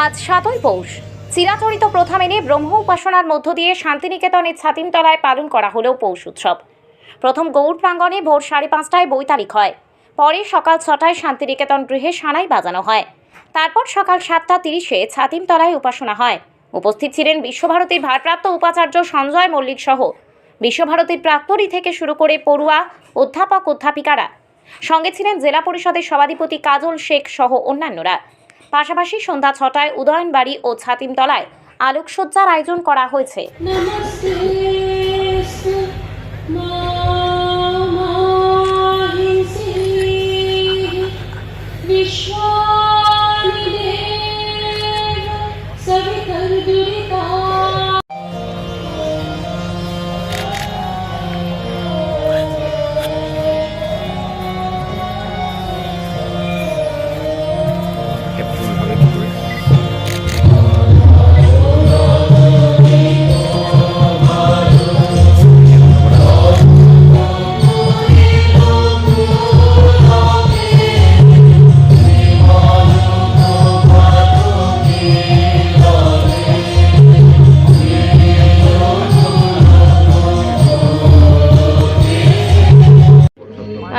আজ সাতই পৌষ। চিরাচরিত প্রথা মেনে ব্রহ্ম উপাসনার মধ্য দিয়ে শান্তিনিকেতনের ছাতিমতলায় পালন করা হলো পৌষ উৎসব। প্রথম গৌড় প্রাঙ্গণে ভোর সাড়ে পাঁচটায় বৈতালিক হয়। পরে সকাল ছটায় শান্তিনিকেতন গৃহে সানাই বাজানো হয়। তারপর সকাল সাতটা তিরিশে ছাতিমতলায় উপাসনা হয়। উপস্থিত ছিলেন বিশ্বভারতীর ভারপ্রাপ্ত উপাচার্য সঞ্জয় মল্লিক সহ বিশ্বভারতীর প্রাক্তরী থেকে শুরু করে পড়ুয়া, অধ্যাপক, অধ্যাপিকারা। সঙ্গে ছিলেন জেলা পরিষদের সভাধিপতি কাজল শেখ সহ অন্যান্যরা। পাশাপাশি সন্ধ্যা ছটায় উদয়নবাড়ি ও ছাতিমতলায় আলোকসজ্জার আয়োজন করা হয়েছে। Vishwa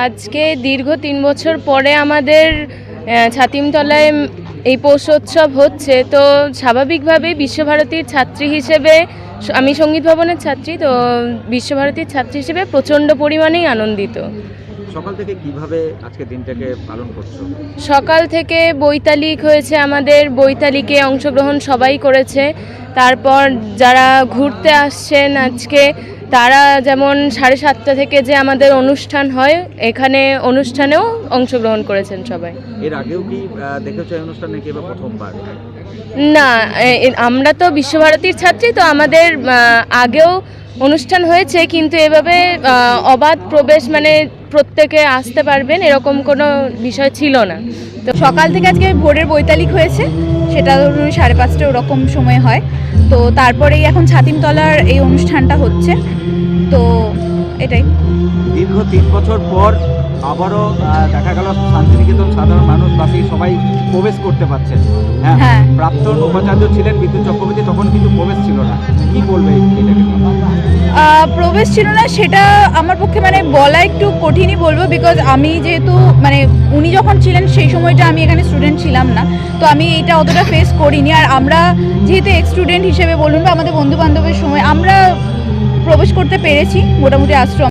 আজকে দীর্ঘ তিন বছর পরে আমাদের ছাতিমতলায় এই পৌষোৎসব হচ্ছে তো স্বাভাবিকভাবেই বিশ্বভারতীর ছাত্রী হিসেবে আমি সংগীত ভবনের ছাত্রী তো বিশ্বভারতীর ছাত্রী হিসেবে প্রচণ্ড পরিমাণেই আনন্দিত। সকাল থেকে কীভাবে আজকে দিনটাকে পালন করছ? সকাল থেকে বৈতালিক হয়েছে আমাদের বৈতালিকে অংশগ্রহণ সবাই করেছে। তারপর যারা ঘুরতে আসছেন আজকে তারা যেমন সাড়ে সাতটা থেকে যে আমাদের অনুষ্ঠান হয় এখানে অনুষ্ঠানেও অংশগ্রহণ করেছেন সবাই। এর আগেও কি দেখেছ অনুষ্ঠান এবার প্রথমবার? না আমরা তো বিশ্বভারতীর ছাত্রী তো আমাদের আগেও অনুষ্ঠান হয়েছে কিন্তু এভাবে অবাধ প্রবেশ মানে প্রত্যেকে আসতে পারবেন এরকম কোনো বিষয় ছিল না। তো সকাল থেকে আজকে ভোরের বৈতালিক হয়েছে। সেটা ধরুন সাড়ে পাঁচটা ওরকম সময় হয়। তো তারপরেই এখন ছাতিমতলার এই অনুষ্ঠানটা হচ্ছে। তো এটাই। দীর্ঘ তিন বছর পর আবারও দেখা গেল শান্তিনিকেতন সাধারণ মানুষ বাসী সবাই প্রবেশ করতে পারছেন। হ্যাঁ হ্যাঁ। প্রাক্তন উপাচার্য ছিলেন বিদ্যুৎ চক্রবর্তী তখন কিন্তু প্রবেশ ছিল না। কি বলবে এটাকে? প্রবেশ ছিল না সেটা আমার পক্ষে মানে বলা একটু কঠিনই বলব বিকজ আমি যেহেতু মানে উনি যখন ছিলেন সময়টা আমি এখানে স্টুডেন্ট ছিলাম না। তো আমি এইটা অতটা ফেস করিনি। আর আমরা যেহেতু এক্স স্টুডেন্ট হিসেবে বলুন বা আমাদের বন্ধু বান্ধবের সময় আমরা প্রবেশ করতে পেরেছি মোটামুটি আশ্রম।